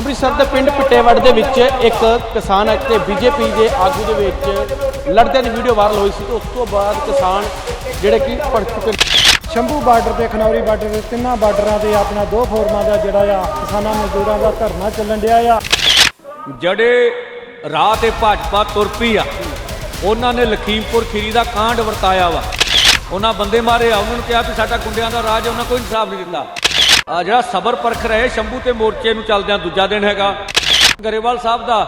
ਅੰਮ੍ਰਿਤਸਰ ਦੇ ਪਿੰਡ ਪਿੱਟੇਵੜ ਦੇ ਵਿੱਚ ਇੱਕ ਕਿਸਾਨ ਅਤੇ ਬੀਜੇਪੀ ਦੇ ਆਗੂ ਦੇ ਵਿੱਚ ਲੜਦਿਆਂ ਦੀ ਵੀਡੀਓ ਵਾਇਰਲ ਹੋਈ ਸੀ ਤੇ ਉਸ ਤੋਂ ਬਾਅਦ ਕਿਸਾਨ ਜਿਹੜੇ ਕਿ ਭੜਕ ਚੁੱਕੇ ਸ਼ੰਭੂ ਬਾਰਡਰ ਤੇ ਖਨੌਰੀ ਬਾਰਡਰ ਦੇ ਤਿੰਨਾਂ ਬਾਰਡਰਾਂ ਤੇ ਆਪਣਾ ਦੋ ਫੋਰਮਾਂ ਦਾ ਜਿਹੜਾ ਆ ਕਿਸਾਨਾਂ ਮਜ਼ਦੂਰਾਂ ਦਾ ਧਰਨਾ ਚੱਲਣ ਡਿਆ ਆ। ਜਿਹੜੇ ਰਾਹ ਤੇ ਭਾਜਪਾ ਤੁਰ ਪਈ ਆ ਉਹਨਾਂ ਨੇ ਲਖੀਮਪੁਰ ਖੀਰੀ ਦਾ ਕਾਂਡ ਵਰਤਾਇਆ ਵਾ। ਉਹਨਾਂ ਬੰਦੇ ਮਾਰੇ ਆ ਉਹਨਾਂ ਨੂੰ ਕਿਹਾ ਵੀ ਸਾਡਾ ਗੁੰਡਿਆਂ ਦਾ ਰਾਜ ਆ, ਉਹਨਾਂ ਕੋਈ ਇਨਸਾਫ ਨਹੀਂ ਦਿੱਤਾ। ਆ ਜਿਹੜਾ ਸਬਰ ਪਰਖ ਰਹੇ ਸ਼ੰਭੂ ਤੇ ਮੋਰਚੇ ਨੂੰ ਚੱਲਦਿਆਂ ਦੂਜਾ ਦਿਨ ਹੈਗਾ। ਗਰੇਵਾਲ ਸਾਹਿਬ ਦਾ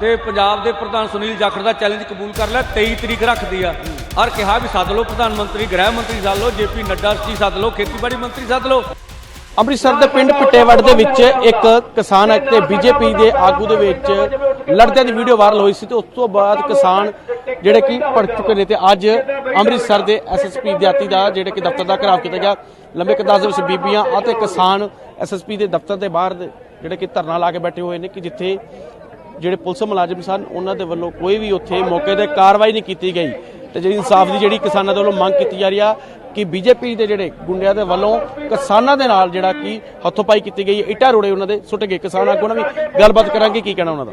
ਤੇ ਪੰਜਾਬ ਦੇ ਪ੍ਰਧਾਨ ਸੁਨੀਲ ਜਾਖੜ ਦਾ ਚੈਲੰਜ ਕਬੂਲ ਕਰ ਲਿਆ 23 ਤਰੀਕ ਰੱਖਦੀ ਆ। ਔਰ ਕਿਹਾ ਵੀ ਸੱਦ ਲਓ ਪ੍ਰਧਾਨ ਮੰਤਰੀ, ਗ੍ਰਹਿ ਮੰਤਰੀ ਸੱਦ ਲਓ ਜੇਪੀ ਨੱਡਾ ਜੀ ਸੱਦ ਲਓ, ਖੇਤੀਬਾੜੀ ਮੰਤਰੀ ਸੱਦ ਲਓ। ਅੰਮ੍ਰਿਤਸਰ ਦੇ ਪਿੰਡ ਪਿੱਟੇਵੜ ਦੇ ਵਿੱਚ ਇੱਕ ਕਿਸਾਨ ਅਤੇ ਬੀਜੇਪੀ ਦੇ ਆਗੂ ਦੇ ਵਿੱਚ ਲੜਦਿਆਂ ਦੀ ਵੀਡੀਓ ਵਾਇਰਲ ਹੋਈ ਸੀ ਤੇ ਉਸ ਤੋਂ ਬਾਅਦ ਕਿਸਾਨ ਜਿਹੜੇ ਕਿ ਭੜਕ ਚੁੱਕੇ ਨੇ ਤੇ ਅੱਜ ਅੰਮ੍ਰਿਤਸਰ ਦੇ ਐਸਐਸਪੀ ਦਿਹਾਤੀ ਦਾ ਜਿਹੜੇ ਕਿ ਦਫ਼ਤਰ ਦਾ ਘਰਾਵ ਕੀਤਾ ਗਿਆ। ਲੰਬੇ ਕਤਾਰ ਦੇ ਵਿੱਚ ਬੀਬੀਆਂ ਅਤੇ ਕਿਸਾਨ ਐਸਐਸਪੀ ਦੇ ਦਫ਼ਤਰ ਦੇ ਬਾਹਰ ਜਿਹੜੇ ਕਿ ਧਰਨਾ ਲਾ ਕੇ ਬੈਠੇ ਹੋਏ ਨੇ ਕਿ ਜਿੱਥੇ ਜਿਹੜੇ ਪੁਲਿਸ ਮੁਲਾਜ਼ਮ ਸਨ, ਉਹਨਾਂ ਦੇ ਵੱਲੋਂ ਕੋਈ ਵੀ ਉੱਥੇ ਮੌਕੇ ਤੇ ਕਾਰਵਾਈ ਨਹੀਂ ਕੀਤੀ ਗਈ। ਤੇ ਜਿਹੜੀ ਇਨਸਾਫ ਦੀ ਜਿਹੜੀ ਕਿਸਾਨਾਂ ਦੇ ਵੱਲੋਂ ਮੰਗ ਕੀਤੀ ਜਾ ਰਹੀ ਆ ਕਿ ਬੀਜੇਪੀ ਦੇ ਜਿਹੜੇ ਗੁੰਡਿਆਂ ਦੇ ਵੱਲੋਂ ਕਿਸਾਨਾਂ ਦੇ ਨਾਲ ਜਿਹੜਾ ਕਿ ਹੱਥੋਂਪਾਈ ਕੀਤੀ ਗਈ ਹੈ ਇੱਟਾਂ ਰੋੜੇ ਉਹਨਾਂ ਦੇ ਸੁੱਟ ਗਏ। ਕਿਸਾਨ ਆਗੂ ਨਾਲ ਵੀ ਗੱਲਬਾਤ ਕਰਾਂਗੇ, ਕੀ ਕਹਿਣਾ ਉਹਨਾਂ ਦਾ?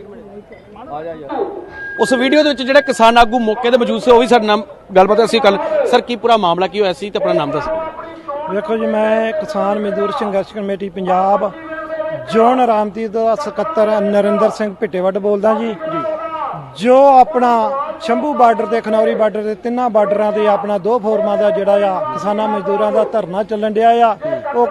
ਉਸ ਵੀਡੀਓ ਦੇ ਵਿੱਚ ਜਿਹੜੇ ਕਿਸਾਨ ਆਗੂ ਮੌਕੇ ਤੇ ਮੌਜੂਦ ਸੀ, ਉਹ ਵੀ ਸਾਡੇ ਨਾਲ ਗੱਲਬਾਤ ਅਸੀਂ ਕੱਲ ਸਰ, ਕੀ ਪੂਰਾ ਮਾਮਲਾ, ਕੀ ਹੋਇਆ ਸੀ? ਤੇ ਆਪਣਾ ਨਾਮ ਦੱਸੋ। ਵੇਖੋ ਜੀ ਮੈਂ ਕਿਸਾਨ ਮਜ਼ਦੂਰ ਸੰਘਰਸ਼ ਕਮੇਟੀ ਪੰਜਾਬ ਜੋਨ ਰਾਮਤੀਰ ਦਾ ਸਕੱਤਰ ਨਰਿੰਦਰ ਸਿੰਘ ਭਿੱਟੇਵੱਡ ਬੋਲਦਾ ਜੀ। ਜੀ। ਜੋ ਆਪਣਾ ਸ਼ੰਭੂ ਬਾਰਡਰ ਤੇ ਖਨੌਰੀ ਬਾਰਡਰ ਦੇ ਤਿੰਨਾਂ ਬਾਰਡਰਾਂ ਤੇ ਆਪਣਾ ਦੋ ਫੋਰਮਾਂ ਦਾ ਜਿਹੜਾ ਆ ਕਿਸਾਨਾਂ ਮਜ਼ਦੂਰਾਂ ਦਾ ਧਰਨਾ ਚੱਲਣ ਡਿਆ ਆ। ਉਹ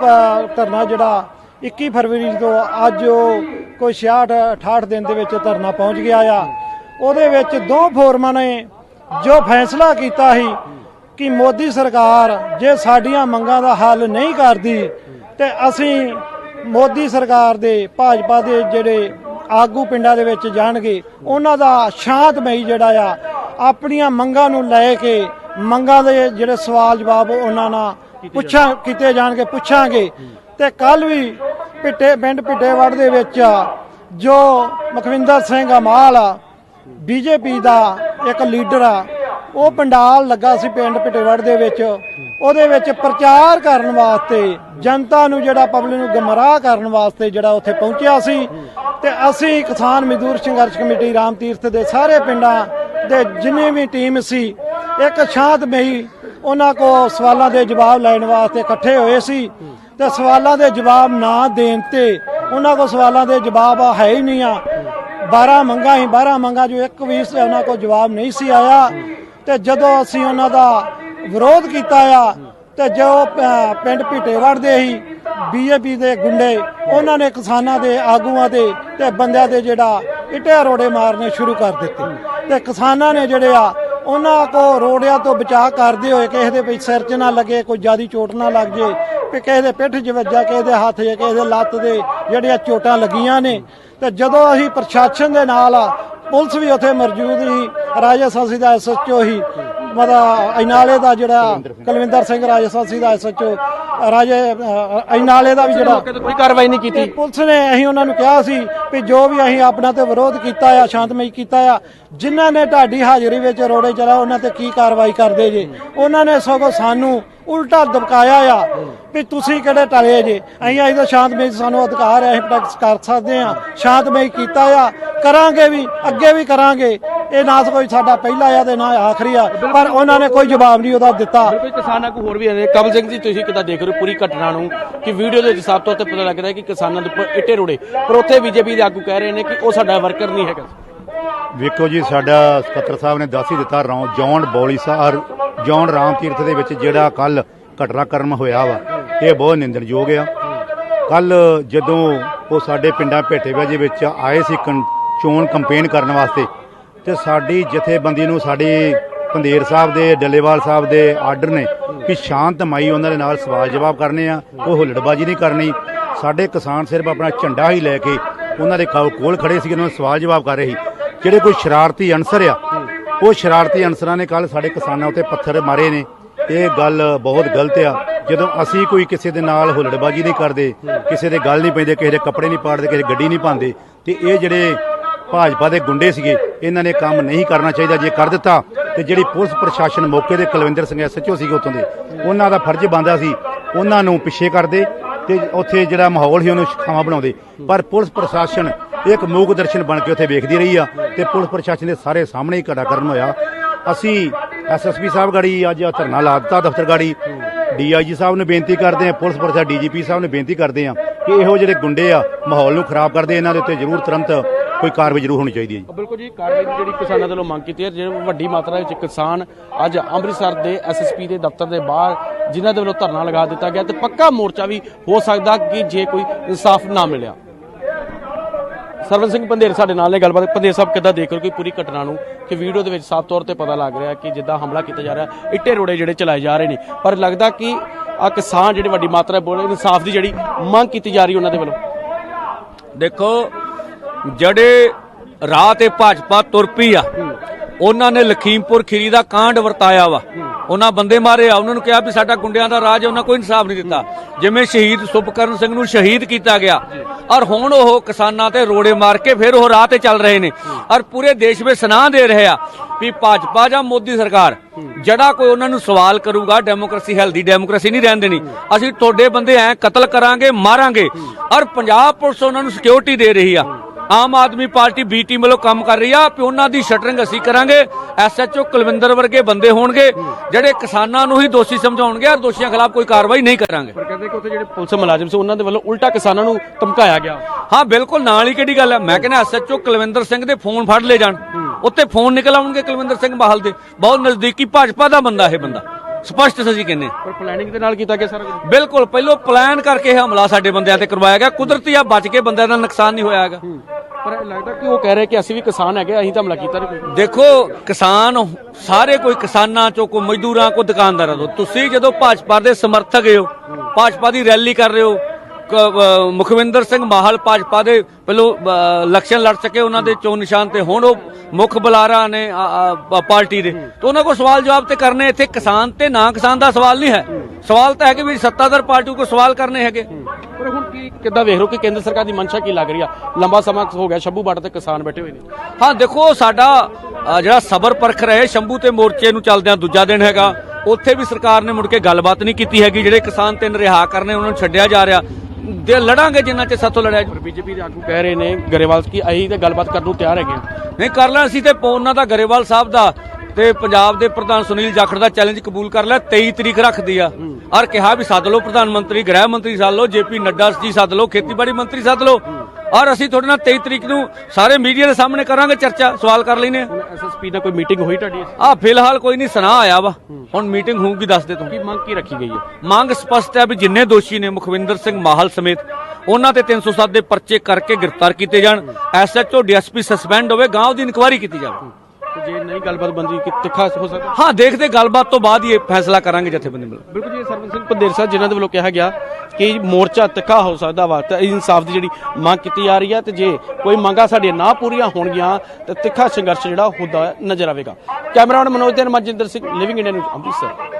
ਧਰਨਾ ਜਿਹੜਾ 21 ਫਰਵਰੀ ਤੋਂ ਅੱਜ ਉਹ ਕੋਈ 66 68 ਦਿਨ ਦੇ ਵਿੱਚ ਧਰਨਾ ਪਹੁੰਚ ਗਿਆ ਆ। ਉਹਦੇ ਵਿੱਚ ਦੋ ਫੋਰਮਾਂ ਨੇ ਜੋ ਫੈਸਲਾ ਕੀਤਾ ਸੀ ਕਿ ਮੋਦੀ ਸਰਕਾਰ ਜੇ ਸਾਡੀਆਂ ਮੰਗਾਂ ਦਾ ਹੱਲ ਨਹੀਂ ਕਰਦੀ ਤੇ ਅਸੀਂ ਮੋਦੀ ਸਰਕਾਰ ਦੇ ਭਾਜਪਾ ਦੇ ਜਿਹੜੇ ਆਗੂ ਪਿੰਡਾਂ ਦੇ ਵਿੱਚ ਜਾਣਗੇ ਉਹਨਾਂ ਦਾ ਸ਼ਾਂਤਮਈ ਜਿਹੜਾ ਆ ਆਪਣੀਆਂ ਮੰਗਾਂ ਨੂੰ ਲੈ ਕੇ ਮੰਗਾਂ ਦੇ ਜਿਹੜੇ ਸਵਾਲ ਜਵਾਬ ਉਹਨਾਂ ਨਾਲ ਪੁੱਛਾਂ ਕੀਤੇ ਜਾਣਗੇ ਪੁੱਛਾਂਗੇ। ਤੇ ਕੱਲ ਵੀ ਪਿੱਟੇ ਪਿੰਡ ਪਿੱਟੇਵੜ ਦੇ ਵਿੱਚ ਜੋ ਮਖਵਿੰਦਰ ਸਿੰਘ ਅਮਾਲ ਆ ਬੀਜੇਪੀ ਦਾ ਇੱਕ ਲੀਡਰ ਆ ਉਹ ਪੰਡਾਲ ਲੱਗਾ ਸੀ ਪਿੰਡ ਪਿਟੇਵੜ ਦੇ ਵਿੱਚ। ਉਹਦੇ ਵਿੱਚ ਪ੍ਰਚਾਰ ਕਰਨ ਵਾਸਤੇ, ਜਨਤਾ ਨੂੰ ਜਿਹੜਾ ਪਬਲਿਕ ਨੂੰ ਗਮਰਾਹ ਕਰਨ ਵਾਸਤੇ ਜਿਹੜਾ ਉੱਥੇ ਪਹੁੰਚਿਆ ਸੀ। ਤੇ ਅਸੀਂ ਕਿਸਾਨ ਮਜ਼ਦੂਰ ਸੰਘਰਸ਼ ਕਮੇਟੀ ਰਾਮ ਤੀਰਥ ਦੇ ਸਾਰੇ ਪਿੰਡਾਂ ਦੇ ਜਿੰਨੀ ਵੀ ਟੀਮ ਸੀ, ਇੱਕ ਸ਼ਾਂਤਮਈ ਉਹਨਾਂ ਕੋ ਸਵਾਲਾਂ ਦੇ ਜਵਾਬ ਲੈਣ ਵਾਸਤੇ ਇਕੱਠੇ ਹੋਏ ਸੀ। ਤੇ ਸਵਾਲਾਂ ਦੇ ਜਵਾਬ ਨਾ ਦੇਣ ਤੇ ਉਹਨਾਂ ਕੋ ਸਵਾਲਾਂ ਦੇ ਜਵਾਬ ਹੈ ਹੀ ਨਹੀਂ ਆ। 12 ਮੰਗਾਂ ਹੀ 12 ਮੰਗਾਂ, ਜੋ ਇੱਕ ਵੀ ਉਹਨਾਂ ਕੋਲ ਜਵਾਬ ਨਹੀਂ ਸੀ ਆਇਆ। ਤੇ ਜਦੋਂ ਅਸੀਂ ਉਹਨਾਂ ਦਾ ਵਿਰੋਧ ਕੀਤਾ ਆ, ਤੇ ਜੋ ਪ- ਪਿੰਡ ਭਿੱਟੇਵੜ ਦੇ ਹੀ ਬੀਜੇਪੀ ਦੇ ਗੁੰਡੇ, ਉਹਨਾਂ ਨੇ ਕਿਸਾਨਾਂ ਦੇ ਆਗੂਆਂ ਦੇ ਤੇ ਬੰਦਿਆਂ ਦੇ ਜਿਹੜਾ ਇੱਟੇ ਰੋੜੇ ਮਾਰਨੇ ਸ਼ੁਰੂ ਕਰ ਦਿੱਤੇ। ਤੇ ਕਿਸਾਨਾਂ ਨੇ ਜਿਹੜੇ ਆ, ਉਹਨਾਂ ਕੋ ਰੋੜਿਆਂ ਤੋਂ ਬਚਾਅ ਕਰਦੇ ਹੋਏ ਕਿਸੇ ਦੇ ਵੀ ਸਿਰ 'ਚ ਨਾ ਲੱਗੇ, ਕੋਈ ਜਿਆਦੀ ਚੋਟ ਨਾ ਲੱਗ ਜੇ ਕਿ ਕਿਸੇ ਦੇ ਪਿੱਠ 'ਚ ਵੱਜਾ, ਕਿਸੇ ਦੇ ਹੱਥ 'ਚ, ਕਿਸੇ ਦੇ ਲੱਤ ਦੇ ਜਿਹੜੀਆਂ ਚੋਟਾਂ ਲੱਗੀਆਂ ਨੇ। ਤੇ ਜਦੋਂ ਅਸੀਂ ਪ੍ਰਸ਼ਾਸਨ ਦੇ ਨਾਲ ਪੁਲਿਸ ਵੀ ਉੱਥੇ ਮੌਜੂਦ ਸੀ ਰਾਜਾ ਸਾਸੀ ਦਾ ਐਸਐਚਓ ਹੀ। ਮਤਲਬ ਇਨਾਲੇ ਦਾ ਜਿਹੜਾ ਕੁਲਵਿੰਦਰ ਸਿੰਘ ਰਾਜਾ ਸਾਸੀ ਦਾ ਐਸਐਚਓ ਰਾਜੇ ਅ, ਇਨਾਲੇ ਦਾ ਵੀ ਜਿਹੜਾ ਮੌਕੇ ਤੇ ਕੋਈ ਕਾਰਵਾਈ ਨਹੀਂ ਕੀਤੀ। ਪੁਲਿਸ ਨੇ ਅਸੀਂ ਉਹਨਾਂ ਨੂੰ ਕਿਹਾ ਸੀ ਵੀ ਜੋ ਵੀ ਅਸੀਂ ਆਪਣਾ ਤੇ ਵਿਰੋਧ ਕੀਤਾ ਆ ਸ਼ਾਂਤਮਈ ਕੀਤਾ ਆ ਜਿਨ੍ਹਾਂ ਨੇ ਢਾਡੀ ਹਾਜ਼ਰੀ ਵਿੱਚ ਰੋੜੇ ਚਲਾ ਉਹਨਾਂ ਤੇ ਕੀ ਕਾਰਵਾਈ ਕਰਦੇ ਜੇ? ਉਹਨਾਂ ਨੇ ਸਗੋਂ ਸਾਨੂੰ ਉਲਟਾ ਦਬਕਾਇਆ ਆ ਵੀ ਤੁਸੀਂ ਕਿਹੜੇ ਟਲੇ ਜੇ? ਅਸੀਂ ਅਜੇ ਤਾਂ ਸ਼ਾਂਤਮਈ ਸਾਨੂੰ ਅਧਿਕਾਰ ਹੈ ਅਸੀਂ ਪ੍ਰੈਕਟਿਸ ਕਰ ਸਕਦੇ ਆ ਸ਼ਾਂਤਮਈ ਕੀਤਾ ਆ। ਕਰਾਂਗੇ ਵੀ ਅੱਗੇ ਵੀ ਕਰਾਂਗੇ। ਇਹ ਨਾ ਕੋਈ ਸਾਡਾ ਪਹਿਲਾ ਆ ਤੇ ਨਾ ਆਖਰੀ ਆ ਪਰ ਉਹਨਾਂ ਨੇ ਕੋਈ ਜਵਾਬ ਨਹੀਂ ਉਹਦਾ ਦਿੱਤਾ। ਕੋਈ ਕਿਸਾਨ ਆਗੂ ਹੋਰ ਵੀ ਨੇ। ਕਮਲ ਸਿੰਘ ਜੀ ਤੁਸੀਂ ਕਿਦਾਂ ਦੇਖ ਰਹੇ ਪੂਰੀ ਘਟਨਾ ਨੂੰ ਕਿ ਵੀਡੀਓ ਦੇ ਵਿੱਚ ਸਾਫ਼ ਤੇ ਪਤਾ ਲੱਗ ਰਿਹਾ ਕਿ ਕਿਸਾਨਾਂ ਦੇ ਉੱਪਰ ਇੱਟੇ ਰੋੜੇ। ਪਰ ਉੱਥੇ ਬੀਜੇਪੀ ਦੇ ਆਗੂ ਕਹਿ ਰਹੇ ਨੇ ਕਿ ਉਹ ਸਾਡਾ ਵਰਕਰ ਨਹੀਂ ਹੈਗਾ। ਵੇਖੋ ਜੀ, ਸਾਡਾ ਸਕੱਤਰ ਸਾਹਿਬ ਨੇ ਦੱਸ ਹੀ ਦਿੱਤਾ, ਰੌ ਜੌਨ ਬੌਲੀ ਸਾਹਿਬ ਜੌਨ ਰਾਮ ਤੀਰਥ ਦੇ ਵਿੱਚ ਜਿਹੜਾ ਕੱਲ ਘਟਨਾਕ੍ਰਮ ਹੋਇਆ ਵਾ, ਇਹ ਬਹੁਤ ਨਿੰਦਣਯੋਗ ਆ। ਕੱਲ ਜਦੋਂ ਉਹ ਸਾਡੇ ਪਿੰਡਾਂ ਭੇਟੇਵਾਜੀ ਦੇ ਵਿੱਚ ਆਏ ਸੀ, ਕੰ- ਚੋਣ ਕੰਪੇਨ ਕਰਨ ਵਾਸਤੇ, ਤੇ ਸਾਡੀ ਜਥੇਬੰਦੀ ਨੂੰ, ਸਾਡੇ ਪੰਦੇਰ ਸਾਹਿਬ ਦੇ, ਡੱਲੇਵਾਲ ਸਾਹਿਬ ਦੇ ਆਰਡਰ ਨੇ ਕਿ ਸ਼ਾਂਤਮਈ ਉਹਨਾਂ ਦੇ ਨਾਲ ਸਵਾਲ ਜਵਾਬ ਕਰਨੇ ਆ, ਉਹ ਹੁੱਲੜਬਾਜੀ ਨਹੀਂ ਕਰਨੀ। ਸਾਡੇ ਕਿਸਾਨ ਸਿਰਫ ਆਪਣਾ ਝੰਡਾ ਹੀ ਲੈ ਕੇ ਉਹਨਾਂ ਦੇ ਕੋ- ਕੋਲ ਖੜੇ ਸੀ ਉਹਨਾਂ ਨੂੰ ਸਵਾਲ ਜਵਾਬ ਕਰ ਰਹੇ ਸੀ। ਜਿਹੜੇ ਕੋਈ ਸ਼ਰਾਰਤੀ ਅਨਸਰ ਆ, ਉਹ ਸ਼ਰਾਰਤੀ ਅਨਸਰਾਂ ਨੇ ਕੱਲ ਸਾਡੇ ਕਿਸਾਨਾਂ ਉੱਤੇ ਪੱਥਰ ਮਾਰੇ ਨੇ। ਇਹ ਗੱਲ ਬਹੁਤ ਗਲਤ ਆ। ਜਦੋਂ ਅਸੀਂ ਕੋਈ ਕਿਸੇ ਦੇ ਨਾਲ ਹੁੱਲੜਬਾਜੀ ਨਹੀਂ ਕਰਦੇ, ਕਿਸੇ ਦੇ ਗੱਲ ਨਹੀਂ ਪੈਂਦੇ, ਕਿਸੇ ਦੇ ਕੱਪੜੇ ਨਹੀਂ ਪਾੜਦੇ, ਕਿਸੇ ਦੀ ਗੱਡੀ ਨਹੀਂ ਪਾਉਂਦੇ, ਤੇ ਇਹ ਜਿਹੜੇ ਭਾਜਪਾ ਦੇ ਗੁੰਡੇ ਸੀਗੇ। ਇਹਨਾਂ ਨੇ ਕੰਮ ਨਹੀਂ ਕਰਨਾ ਚਾਹੀਦਾ, ਜੇ ਕਰ ਦਿੱਤਾ, ਤੇ ਜਿਹੜੀ ਪੁਲਿਸ ਪ੍ਰਸ਼ਾਸਨ ਮੌਕੇ ਦੇ ਕੁਲਵਿੰਦਰ ਸਿੰਘ ਐਸਐਚਓ ਸੀਗੇ ਉੱਥੋਂ ਦੇ, ਉਹਨਾਂ ਦਾ ਫਰਜ਼ ਬਣਦਾ ਸੀ ਉਹਨਾਂ ਨੂੰ ਪਿੱਛੇ ਕਰਦੇ ਤੇ ਉੱਥੇ ਜਿਹੜਾ ਮਾਹੌਲ ਸੀ ਉਹਨੂੰ ਸ਼ਿਖਾਵਾਂ ਬਣਾਉਂਦੇ। ਪਰ ਪੁਲਿਸ ਪ੍ਰਸ਼ਾਸਨ ਇੱਕ ਮੂਕ ਦਰਸ਼ਨ ਬਣ ਕੇ ਉੱਥੇ ਵੇਖਦੀ ਰਹੀ ਆ ਤੇ ਪੁਲਿਸ ਪ੍ਰਸ਼ਾਸਨ ਦੇ ਸਾਰੇ ਸਾਹਮਣੇ ਹੀ ਕਰਨ ਹੋਇਆ। ਅਸੀਂ ਐਸਐਸਪੀ ਸਾਹਿਬ ਗਾੜੀ ਅੱਜ ਧਰਨਾ ਲਾ ਦਿੱਤਾ ਦਫ਼ਤਰ ਗਾੜੀ। ਡੀਆਈਜੀ ਸਾਹਿਬ ਨੂੰ ਬੇਨਤੀ ਕਰਦੇ ਆ ਪੁਲਿਸ ਪ੍ਰਸ਼ਾਸਨ ਡੀਜੀਪੀ ਸਾਹਿਬ ਨੂੰ ਬੇਨਤੀ ਕਰਦੇ ਆ ਕਿ ਇਹੋ ਜਿਹੜੇ ਗੁੰਡੇ ਆ, ਮਾਹੌਲ ਨੂੰ ਖਰਾਬ ਕਰਦੇ, ਇਹਨਾਂ ਦੇ ਉੱਤੇ ਜ਼ਰੂਰ ਤੁਰੰਤ ਕੋਈ ਕਾਰਵਾਈ ਜ਼ਰੂਰ ਹੋਣੀ ਚਾਹੀਦੀ ਹੈ ਜੀ। ਬਿਲਕੁਲ ਜੀ ਕਾਰਵਾਈ ਦੀ ਜਿਹੜੀ ਕਿਸਾਨਾਂ ਵੱਲੋਂ ਮੰਗ ਕੀਤੀ ਹੈ ਜਿਹੜੇ ਵੱਡੀ ਮਾਤਰਾ ਵਿੱਚ ਕਿਸਾਨ ਅੱਜ ਅੰਮ੍ਰਿਤਸਰ ਦੇ ਐਸਐਸਪੀ ਦੇ ਦਫ਼ਤਰ ਦੇ ਬਾਹਰ ਜਿਨ੍ਹਾਂ ਦੇ ਵੱਲੋਂ ਧਰਨਾ ਲਗਾ ਦਿੱਤਾ ਗਿਆ ਤੇ ਪੱਕਾ ਮੋਰਚਾ ਵੀ ਹੋ ਸਕਦਾ ਕਿ ਜੇ ਕੋਈ ਇਨਸਾਫ ਨਾ ਮਿਲਿਆ। ਸਰਵਨ ਸਿੰਘ ਪੰਧੇਰ ਸਾਡੇ ਨਾਲ ਨੇ ਗੱਲਬਾਤ ਪੰਧੇਰ ਸਾਹਿਬ ਕਿੱਦਾਂ ਦੇਖ ਰਹੇ ਹੋ ਕਿ ਪੂਰੀ ਘਟਨਾ ਨੂੰ? ਕਿ ਵੀਡੀਓ ਦੇ ਵਿੱਚ ਸਾਫ਼ ਤੌਰ ਤੇ ਪਤਾ ਲੱਗ ਰਿਹਾ ਕਿ ਜਿੱਦਾਂ ਹਮਲਾ ਕੀਤਾ ਜਾ ਰਿਹਾ ਇੱਟੇ ਰੋੜੇ ਜਿਹੜੇ ਚਲਾਏ ਜਾ ਰਹੇ ਨੇ। ਪਰ ਲੱਗਦਾ ਕਿ ਆ ਕਿਸਾਨ ਜਿਹੜੇ ਵੱਡੀ ਮਾਤਰਾ ਬੋਲ ਇਨਸਾਫ ਦੀ ਜਿਹੜੀ ਮੰਗ ਕੀਤੀ ਜਾ ਰਹੀ ਉਹਨਾਂ ਦੇ ਵੱਲੋਂ। ਦੇਖੋ ਜਿਹੜੇ ਰਾਹ ਤੇ ਭਾਜਪਾ ਤੁਰ ਪਈ ਆ, ਉਹਨਾਂ ਨੇ ਲਖੀਮਪੁਰ ਖੀਰੀ ਦਾ ਕਾਂਡ ਵਰਤਾਇਆ ਵਾ। ਉਹਨਾਂ ਬੰਦੇ ਮਾਰੇ ਆ, ਉਹਨਾਂ ਨੂੰ ਕਿਹਾ ਵੀ ਸਾਡਾ ਗੁੰਡਿਆਂ ਦਾ ਰਾਜ ਉਹਨਾਂ ਕੋਈ ਇਨਸਾਫ ਨਹੀਂ ਦਿੱਤਾ। ਜਿਵੇਂ ਸ਼ਹੀਦ ਸੁਭਕਰਨ ਸਿੰਘ ਨੂੰ ਸ਼ਹੀਦ ਕੀਤਾ ਗਿਆ, ਔਰ ਹੁਣ ਉਹ ਕਿਸਾਨਾਂ ਤੇ ਰੋੜੇ ਮਾਰ ਕੇ ਫਿਰ ਉਹ ਰਾਹ ਤੇ ਚੱਲ ਰਹੇ ਨੇ। ਔਰ ਪੂਰੇ ਦੇਸ਼ ਵਿੱਚ ਸੁਨਾਹ ਦੇ ਰਹੇ ਆ ਵੀ ਭਾਜਪਾ ਜਾਂ ਮੋਦੀ ਸਰਕਾਰ, ਜਿਹੜਾ ਕੋਈ ਉਹਨਾਂ ਨੂੰ ਸਵਾਲ ਕਰੂਗਾ, ਡੈਮੋਕ੍ਰੇਸੀ, ਹੈਲਦੀ ਡੈਮੋਕ੍ਰੇਸੀ ਨਹੀਂ ਰਹਿਣ ਦੇਣੀ। ਅਸੀਂ ਤੁਹਾਡੇ ਬੰਦੇ ਐ ਕਤਲ ਕਰਾਂਗੇ, ਮਾਰਾਂਗੇ, ਔਰ ਪੰਜਾਬ ਪੁਲਿਸ ਉਹਨਾਂ ਨੂੰ ਸਿਕਿਉਰਿਟੀ ਦੇ ਰਹੀ ਆ। Aam Aadmi party B team ਵੱਲੋਂ ਕੰਮ ਕਰ ਰਹੀ ਆ ਪਿਓਨਾਂ ਦੀ ਸ਼ਟਰਿੰਗ ਅਸੀਂ ਕਰਾਂਗੇ। ਐਸਐਚਓ ਕੁਲਵਿੰਦਰ ਵਰਗੇ ਬੰਦੇ ਹੋਣਗੇ ਜਿਹੜੇ ਕਿਸਾਨਾਂ ਨੂੰ ਹੀ ਦੋਸ਼ੀ ਸਮਝਾਉਣਗੇ ਔਰ ਦੋਸ਼ੀਆਂ ਖਿਲਾਫ ਕੋਈ ਕਾਰਵਾਈ ਨਹੀਂ ਕਰਾਂਗੇ। ਪਰ ਕਹਿੰਦੇ ਕਿ ਉੱਥੇ ਜਿਹੜੇ ਪੁਲਿਸ ਮੁਲਾਜ਼ਮ ਸੀ ਉਹਨਾਂ ਦੇ ਵੱਲੋਂ ਉਲਟਾ ਕਿਸਾਨਾਂ ਨੂੰ ਧਮਕਾਇਆ ਗਿਆ। ਹਾਂ ਬਿਲਕੁਲ ਨਾਲ ਹੀ ਕਿਹੜੀ ਗੱਲ ਹੈ ਮੈਂ ਕਹਿੰਦਾ ਐਸਐਚਓ ਕੁਲਵਿੰਦਰ ਸਿੰਘ ਦੇ ਫੋਨ ਫੜ ਲੈ ਜਾਣ। ਉੱਤੇ ਫੋਨ ਨਿਕਲ ਆਉਣਗੇ ਕੁਲਵਿੰਦਰ ਸਿੰਘ ਬਾਹਲ ਦੇ। ਬਹੁਤ ਨਜ਼ਦੀਕੀ ਭਾਜਪਾ ਦਾ ਬੰਦਾ ਇਹ ਬੰਦਾ। ਸਪਸ਼ਟ ਅਸੀਂ ਕਹਿੰਦੇ। ਪਰ ਪਲੈਨਿੰਗ ਦੇ ਨਾਲ ਕੀਤਾ ਗਿਆ ਸਾਰਾ ਕੁਝ ਬਿਲਕੁਲ ਪਹਿਲੋਂ ਪਲਾਨ ਕਰਕੇ ਇਹ ਹਮਲਾ ਸਾਡੇ ਬੰਦਿਆਂ ਤੇ ਕਰਵਾਇਆ ਗਿਆ। ਕੁਦਰਤੀ ਆ ਬਚ ਕੇ ਬੰਦਿਆਂ ਦਾ ਨੁਕਸਾਨ ਨਹੀਂ ਹੋਇਆ ਹੈਗਾ। ਪਰ ਲੱਗਦਾ ਕਿ ਉਹ ਕਹਿ ਰਹੇ ਕਿ ਅਸੀਂ ਵੀ ਕਿਸਾਨ ਹੈਗੇ ਅਸੀਂ ਤਾਂ ਹਮਲਾ ਕੀਤਾ ਨਹੀਂ ਕੋਈ। ਦੇਖੋ ਕਿਸਾਨ ਸਾਰੇ ਕੋਈ ਕਿਸਾਨਾਂ ਚੋਂ ਕੋਈ ਮਜ਼ਦੂਰਾਂ ਕੋ ਦੁਕਾਨਦਾਰਾਂ ਤੋਂ। ਤੁਸੀਂ ਜਦੋਂ ਭਾਜਪਾ ਦੇ ਸਮਰਥਕ ਹੋ। ਭਾਜਪਾ ਦੀ ਰੈਲੀ ਕਰ ਰਹੇ ਹੋ ਮੁਖਵਿੰਦਰ ਸਿੰਘ ਮਾਹਲ ਭਾਜਪਾ ਦੇ ਪਹਿਲੋਂ ਇਲੈਕਸ਼ਨ ਲੜ ਸਕੇ ਉਹਨਾਂ ਦੇ ਚੋਣ ਨਿਸ਼ਾਨ ਤੇ ਹੁਣ ਉਹ ਮੁੱਖ ਬੁਲਾਰਾ ਨੇ ਪਾਰਟੀ ਦੇ। ਤੇ ਉਹਨਾਂ ਕੋਲ ਸਵਾਲ ਜਵਾਬ ਤੇ ਕਰਨੇ ਇੱਥੇ ਕਿਸਾਨ ਤੇ ਨਾ ਕਿਸਾਨ ਦਾ ਸਵਾਲ ਨਹੀਂ ਹੈ। ਸਵਾਲ ਤਾਂ ਹੈ ਕਿ ਵੀ ਸੱਤਾਧਰ ਪਾਰਟੀ ਕੋ ਸਵਾਲ ਕਰਨੇ ਹੈਗੇ। ਪਰ ਹੁਣ ਕੀ ਕਿੱਦਾਂ ਵੇਖ ਰਹੇ ਹੋ ਕਿ ਕੇਂਦਰ ਸਰਕਾਰ ਦੀ ਮਨਸ਼ਾ ਕੀ ਲੱਗ ਰਹੀ ਆ? ਲੰਬਾ ਸਮਾਂ ਹੋ ਗਿਆ ਸ਼ੰਭੂ ਬਾਟ ਤੇ ਕਿਸਾਨ ਬੈਠੇ ਹੋਏ ਨੇ। ਹਾਂ ਦੇਖੋ ਸਾਡਾ ਜਿਹੜਾ ਸਬਰ ਪਰਖ ਰਹੇ ਸ਼ੰਭੂ ਤੇ ਮੋਰਚੇ ਨੂੰ ਚੱਲਦਿਆਂ ਦੂਜਾ ਦਿਨ ਹੈਗਾ। ਉੱਥੇ ਵੀ ਸਰਕਾਰ ਨੇ ਮੁੜ ਕੇ ਗੱਲਬਾਤ ਨਹੀਂ ਕੀਤੀ ਹੈਗੀ ਜਿਹੜੇ ਕਿਸਾਨ ਤਿੰਨ ਰਿਹਾ ਕਰਨੇ ਉਹਨਾਂ ਨੂੰ ਛੱਡਿਆ ਜਾ ਰਿਹਾ। ਦੇ ਲੜਾਂਗੇ ਜਿੰਨਾ ਚ ਸਾਥੋਂ ਲੜਿਆ ਪਰ ਬੀਜੇਪੀ ਦੇ ਆਗੂ ਕਹਿ ਰਹੇ ਨੇ ਗਰੇਵਾਲ ਕਿ ਅਸੀਂ ਤਾਂ ਗੱਲਬਾਤ ਕਰਨ ਨੂੰ ਤਿਆਰ ਹੈਗੇ ਹਾਂ। ਨਹੀਂ ਕਰ ਲੈਣਾ ਸੀ ਤੇ ਪ- ਉਹਨਾਂ ਦਾ ਗਰੇਵਾਲ ਸਾਹਿਬ ਦਾ ਤੇ ਪੰਜਾਬ ਦੇ ਪ੍ਰਧਾਨ ਸੁਨੀਲ ਜਾਖੜ ਦਾ ਚੈਲੰਜ ਕਬੂਲ ਕਰ ਲਿਆ 23 ਤਰੀਕ ਰੱਖਦੀ ਆ। ਔਰ ਕਿਹਾ ਵੀ ਸੱਦ ਲਓ ਪ੍ਰਧਾਨ ਮੰਤਰੀ ਗ੍ਰਹਿ ਮੰਤਰੀ ਸੱਦ ਲਓ ਜੇਪੀ ਨੱਡਾ ਜੀ ਸੱਦ ਲਓ ਖੇਤੀਬਾੜੀ ਮੰਤਰੀ ਸੱਦ ਲਓ। ਔਰ ਅਸੀਂ ਤੁਹਾਡੇ ਨਾਲ 23 ਤਰੀਕ ਨੂੰ ਸਾਰੇ ਮੀਡੀਆ ਦੇ ਸਾਹਮਣੇ ਕਰਾਂਗੇ ਚਰਚਾ ਸਵਾਲ ਕਰ ਲੈਨੇ ਆ ਹੁਣ ਐਸਐਸਪੀ ਨਾਲ ਕੋਈ ਮੀਟਿੰਗ ਹੋਈ ਤੁਹਾਡੀ? ਆ ਫਿਲਹਾਲ ਕੋਈ ਨਹੀਂ ਸੁਣਾ ਆਇਆ ਵਾ। ਹੁਣ ਮੀਟਿੰਗ ਹੋਊਗੀ ਦੱਸ ਦੇ ਤੂੰ। ਕੀ ਮੰਗ ਕੀ ਰੱਖੀ ਗਈ ਹੈ? ਮੰਗ ਸਪਸ਼ਟ ਹੈ ਵੀ ਜਿੰਨੇ ਦੋਸ਼ੀ ਨੇ ਮੁਖਵਿੰਦਰ ਸਿੰਘ ਮਾਹਲ ਸਮੇਤ ਉਹਨਾਂ ਤੇ 307 ਦੇ ਪਰਚੇ ਕਰਕੇ ਗ੍ਰਿਫਤਾਰ ਕੀਤੇ ਜਾਣ। ਐਸਐਚਓ ਡੀਐਸਪੀ ਸਸਪੈਂਡ ਹੋਵੇ ਗਾਂਵ ਦੀ ਇਨਕੁਆਇਰੀ ਕੀਤੀ ਜਾਵੇ। ਜੇ ਨਹੀਂ ਗੱਲਬਾਤ ਬੰਦੀ ਕਿ ਤਿੱਖਾ ਹੋ ਸਕਦਾ? ਹਾਂ ਦੇਖਦੇ ਗੱਲਬਾਤ ਤੋਂ ਬਾਅਦ ਹੀ ਇਹ ਫੈਸਲਾ ਕਰਾਂਗੇ ਜਥੇਬੰਦੀ ਮਿਲ ਬਿਲਕੁਲ ਜੀ ਸਰਵਨ ਸਿੰਘ ਪੰਦੇਰ ਸਾਹਿਬ ਜਿਨ੍ਹਾਂ ਦੇ ਵੱਲੋਂ ਕਿਹਾ ਗਿਆ ਕਿ ਮੋਰਚਾ ਤਿੱਖਾ ਹੋ ਸਕਦਾ ਵਾ ਤੇ ਇਨਸਾਫ ਦੀ ਜਿਹੜੀ ਮੰਗ ਕੀਤੀ ਜਾ ਰਹੀ ਹੈ ਤੇ ਜੇ ਕੋਈ ਮੰਗਾਂ ਸਾਡੀਆਂ ਨਾ ਪੂਰੀਆਂ ਹੋਣਗੀਆਂ ਤੇ ਤਿੱਖਾ ਸੰਘਰਸ਼ ਜਿਹੜਾ ਹੁੰਦਾ ਨਜ਼ਰ ਆਵੇਗਾ। ਕੈਮਰਾਮੈਨ ਮਨੋਜ ਦੇ Manjinder Singh living India news Amritsar.